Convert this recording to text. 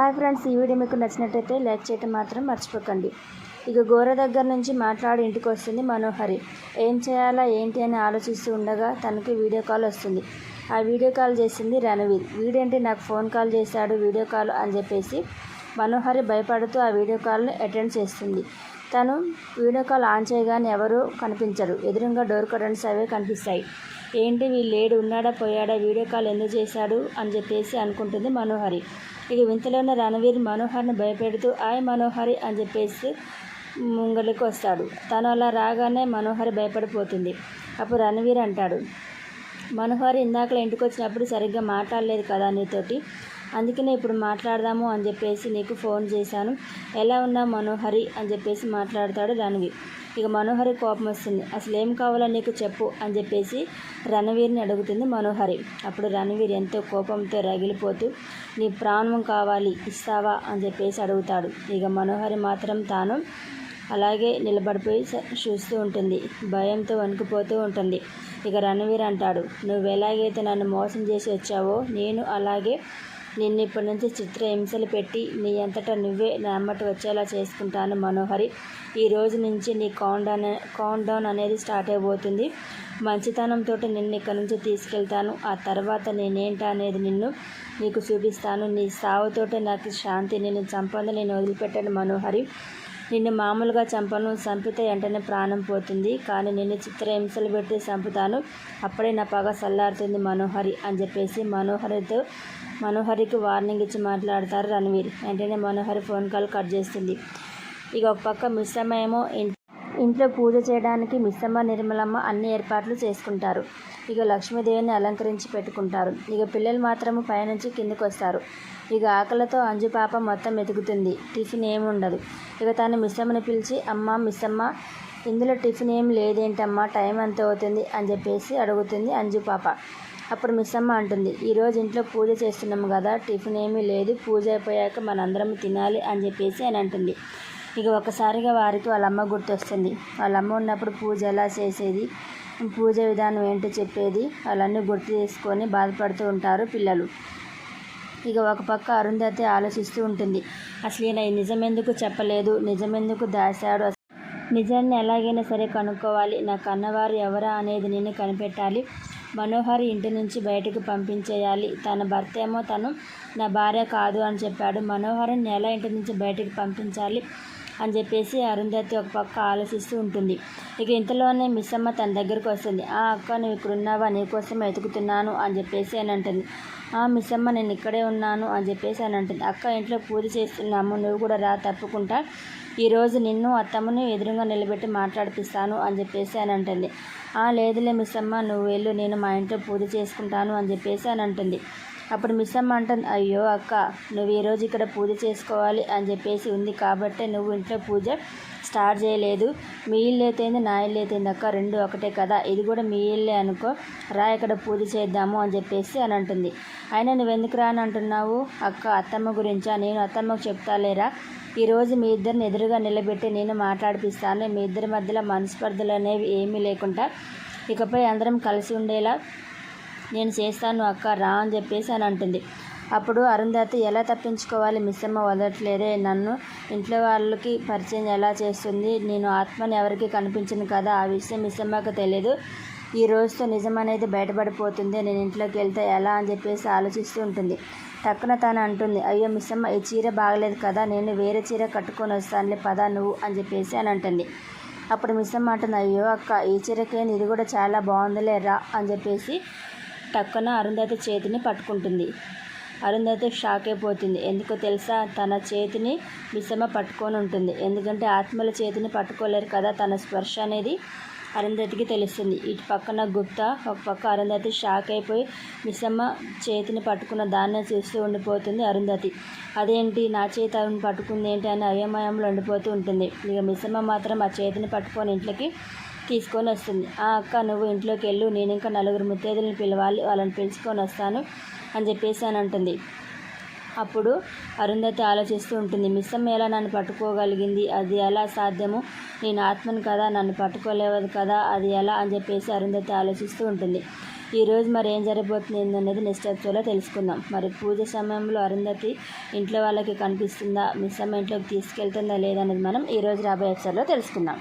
Hi friends ఈ video మీకు నచ్చినట్టయితే లైక్ చేయటం మాత్రం మర్చిపోకండి. ఇక గోర దగ్గర నుంచి మాట్లాడి ఇంటికి వస్తుంది మనోహరి. ఏం చేయాలా ఏంటి అని ఆలోచిస్తూ ఉండగా తనకి వీడియో కాల్ వస్తుంది. ఆ వీడియో కాల్ చేసింది రణవీర్. వీడేంటి నాకు ఫోన్ కాల్ చేశాడు వీడియో కాల్ అని చెప్పేసి మనోహరి భయపడుతూ ఆ వీడియో కాల్ని అటెండ్ చేస్తుంది. తను వీడియో కాల్ ఆన్ చేయగానే ఎవరు కనిపించరు. ఎదురుగా డోర్ కరెంట్స్ అవే కనిపిస్తాయి. ఏంటి వీళ్ళు లేడు ఉన్నాడా పోయాడా వీడియో కాల్ ఎందుకు చేశాడు అని చెప్పేసి అనుకుంటుంది మనోహరి. ఇక వింతలోనే రణవీర్ మనోహర్ని భయపెడుతూ ఆయ్ మనోహరి అని చెప్పేసి ముంగలికి వస్తాడు. తను అలా రాగానే మనోహరి భయపడిపోతుంది. అప్పుడు రణవీర్ అంటాడు మనోహరి ఇందాకలా ఇంటికి వచ్చినప్పుడు సరిగ్గా మాట్లాడలేదు కదా నీతోటి. అందుకనే ఇప్పుడు మాట్లాడదాము అని చెప్పేసి నీకు ఫోన్ చేశాను. ఎలా ఉన్నా మనోహరి అని చెప్పేసి మాట్లాడతాడు రణవీర్ ఇక మనోహరి కోపం వస్తుంది. అసలు ఏం కావాలో నీకు చెప్పు అని చెప్పేసి రణవీర్ని అడుగుతుంది మనోహరి. అప్పుడు రణవీర్ ఎంతో కోపంతో రగిలిపోతూ నీ ప్రాణం కావాలి ఇస్తావా అని చెప్పేసి అడుగుతాడు. ఇక మనోహరి మాత్రం తాను అలాగే నిలబడిపోయి చూస్తూ ఉంటుంది. భయంతో వణికిపోతూ ఉంటుంది. ఇక రణవీర్ అంటాడు నువ్వు ఎలాగైతే నన్ను మోసం చేసి వచ్చావో నేను అలాగే నిన్ను ఇప్పటి నుంచి చిత్ర హింసలు పెట్టి నీ అంతటా నువ్వే నా అమ్మటి వచ్చేలా చేసుకుంటాను మనోహరి. ఈ రోజు నుంచి నీ కౌంట్ డౌన్ డౌన్ అనేది స్టార్ట్ అయిపోతుంది. మంచితనంతో నిన్ను ఇక్కడ నుంచి తీసుకెళ్తాను. ఆ తర్వాత నేనేంటా అనేది నిన్ను నీకు చూపిస్తాను. నీ సావుతోటే నాకు శాంతి నిన్ను చంపంది నేను వదిలిపెట్టాను మనోహరి. నిన్ను మామూలుగా చంపను చంపితే వెంటనే ప్రాణం పోతుంది. కానీ నిన్ను చిత్రహింసలు పెట్టి చంపుతాను. అప్పుడే నా పగ చల్లారుతుంది మనోహరి అని చెప్పేసి మనోహరితో మనోహరికి వార్నింగ్ ఇచ్చి మాట్లాడతారు రణవీర్. వెంటనే మనోహరి ఫోన్ కాల్ కట్ చేస్తుంది. ఇక ఒక పక్క మిస్సమ్మ ఏమో ఇంట్లో పూజ చేయడానికి మిస్సమ్మ నిర్మలమ్మ అన్ని ఏర్పాట్లు చేసుకుంటారు. ఇక లక్ష్మీదేవిని అలంకరించి పెట్టుకుంటారు. ఇక పిల్లలు మాత్రము పైనుంచి కిందకు వస్తారు ఇక ఆకలితో అంజు పాప మొత్తం ఎదుగుతుంది టిఫిన్ ఏమి ఉండదు. ఇక తను మిస్సమ్మని పిలిచి అమ్మ మిస్సమ్మ ఇందులో టిఫిన్ ఏం లేదేంటమ్మా? టైం ఎంత అవుతుంది? అని చెప్పేసి అడుగుతుంది అంజు పాప. అప్పుడు మిస్సమ్మ అంటుంది ఈరోజు ఇంట్లో పూజ చేస్తున్నాము కదా. టిఫిన్ ఏమీ లేదు. పూజ అయిపోయాక మనందరం తినాలి అని చెప్పేసి అని అంటుంది. ఇక ఒకసారిగా వారికి వాళ్ళ అమ్మ గుర్తొస్తుంది. వాళ్ళ అమ్మ ఉన్నప్పుడు పూజ ఎలా చేసేది పూజ విధానం ఏంటో చెప్పేది వాళ్ళన్నీ గుర్తు చేసుకొని బాధపడుతూ ఉంటారు పిల్లలు. ఇక ఒక పక్క అరుంధతి ఆలోచిస్తూ ఉంటుంది. అసలు ఈయన నిజమెందుకు చెప్పలేదు నిజమెందుకు దాశాడు అసలు? నిజాన్ని ఎలాగైనా సరే కనుక్కోవాలి. నా కన్నవారు ఎవరా అనేది నేను కనిపెట్టాలి. మనోహర్ ఇంటి నుంచి బయటకు పంపించేయాలి. తన భర్త ఏమో తను నా భార్య కాదు అని చెప్పాడు. మనోహర్ని ఎలా ఇంటి నుంచి బయటకు పంపించాలి? అని చెప్పేసి అరుంధతి ఒక పక్క ఆలోచిస్తూ ఉంటుంది. ఇక ఇంతలోనే మిస్సమ్మ తన దగ్గరకు వస్తుంది. ఆ అక్క నువ్వు ఇక్కడ ఉన్నావా నీకోసం వెతుకుతున్నాను అని చెప్పేసి అని అంటుంది. ఆ మిస్సమ్మ నేను ఇక్కడే ఉన్నాను అని చెప్పేసి అని అంటుంది. అక్క ఇంట్లో పూజ చేస్తున్నాము నువ్వు కూడా రా తప్పుకుంటా ఈరోజు నిన్ను అత్తమ్మను ఎదురుగా నిలబెట్టి మాట్లాడిపిస్తాను అని చెప్పేసి అని అంటుంది. ఆ లేదులే మిస్సమ్మ నువ్వు వెళ్ళు నేను మా ఇంట్లో పూజ చేసుకుంటాను అని చెప్పేసి అని అంటుంది. అప్పుడు మిస్ అమ్మ అంటుంది అయ్యో అక్క నువ్వు ఈరోజు ఇక్కడ పూజ చేసుకోవాలి అని చెప్పేసి ఉంది. కాబట్టి నువ్వు ఇంట్లో పూజ స్టార్ట్ చేయలేదు. మీ ఇల్లు అయితేంది నా ఇల్లు అయితేంది అక్క? రెండు ఒకటే కదా. ఇది కూడా మీ ఇల్లే అనుకో. రా ఇక్కడ పూజ చేద్దాము అని చెప్పేసి అని అంటుంది. అయినా నువ్వు ఎందుకు రా అని అంటున్నావు? అక్క అత్తమ్మ గురించా? నేను అత్తమ్మకు చెప్తాలేరా ఈరోజు మీ ఇద్దరిని ఎదురుగా నిలబెట్టి నేను మాట్లాడిపిస్తాను. మీ ఇద్దరి మధ్యలో మనస్పర్ధలు అనేవి ఏమీ లేకుండా ఇకపై అందరం కలిసి ఉండేలా నేను చేస్తాను అక్క రా అని చెప్పేసి అని అంటుంది. అప్పుడు అరుంధతి ఎలా తప్పించుకోవాలి మిస్సమ్మ వదలట్లేదే నన్ను ఇంట్లో వాళ్ళకి పరిచయం ఎలా చేస్తుంది? నేను ఆత్మని ఎవరికి కనిపించను కదా? ఆ విషయం మిస్సమ్మకు తెలియదు ఈ రోజుతో నిజం అనేది బయటపడిపోతుంది. నేను ఇంట్లోకి వెళ్తే ఎలా అని చెప్పేసి ఆలోచిస్తూ ఉంటుంది. టక్కున తాను అంటుంది అయ్యో మిస్సమ్మ ఈ చీర బాగలేదు కదా? నేను వేరే చీర కట్టుకొని వస్తానులే పదా నువ్వు అని చెప్పేసి అని అంటుంది. అప్పుడు మిస్సమ్మ అంటుంది అయ్యో అక్క ఈ చీరకేంది? ఇది కూడా చాలా బాగుందిలే రా అని చెప్పేసి టక్కున అరుంధతి చేతిని పట్టుకుంటుంది. అరుంధతి షాక్ అయిపోతుంది ఎందుకో తెలుసా? తన చేతిని విషమ పట్టుకొని ఉంటుంది. ఎందుకంటే ఆత్మల చేతిని పట్టుకోలేరు కదా తన స్పర్శ అనేది అరుంధతికి తెలుస్తుంది. ఇటు పక్కన గుప్త ఒక పక్క అరుంధతి షాక్ అయిపోయి మిస్సమ్మ చేతిని పట్టుకున్న దాన్ని చూస్తూ ఉండిపోతుంది అరుంధతి. అదేంటి? నా చేతి పట్టుకుంది ఏంటి అని అయోమయంలో ఉండిపోతూ ఉంటుంది. ఇక మిసమ్మ మాత్రం ఆ చేతిని పట్టుకొని ఇంట్లోకి తీసుకొని వస్తుంది. ఆ అక్క నువ్వు ఇంట్లోకి వెళ్ళు. నేను ఇంకా నలుగురు ముత్తైదులను పిలవాలి. వాళ్ళని పిలుచుకొని వస్తాను అని చెప్పేసి అని అంటుంది. అప్పుడు అరుంధతి ఆలోచిస్తూ ఉంటుంది మిస్సమ్మ ఎలా నన్ను పట్టుకోగలిగింది? అది ఎలా సాధ్యము? నేను ఆత్మను కదా నన్ను పట్టుకోలేవదు కదా అది ఎలా? అని చెప్పేసి అరుంధతి ఆలోచిస్తూ ఉంటుంది. ఈరోజు మరి ఏం జరగబోతుంది అనేది నెక్స్ట్ ఎపిసోడ్లో తెలుసుకుందాం. మరి పూజ సమయంలో అరుంధతి ఇంట్లో వాళ్ళకి కనిపిస్తుందా? మిస్సమ్మ ఇంట్లోకి తీసుకెళ్తుందా లేదనేది మనం ఈరోజు రాబోయే ఎపిసోడ్లో తెలుసుకుందాం.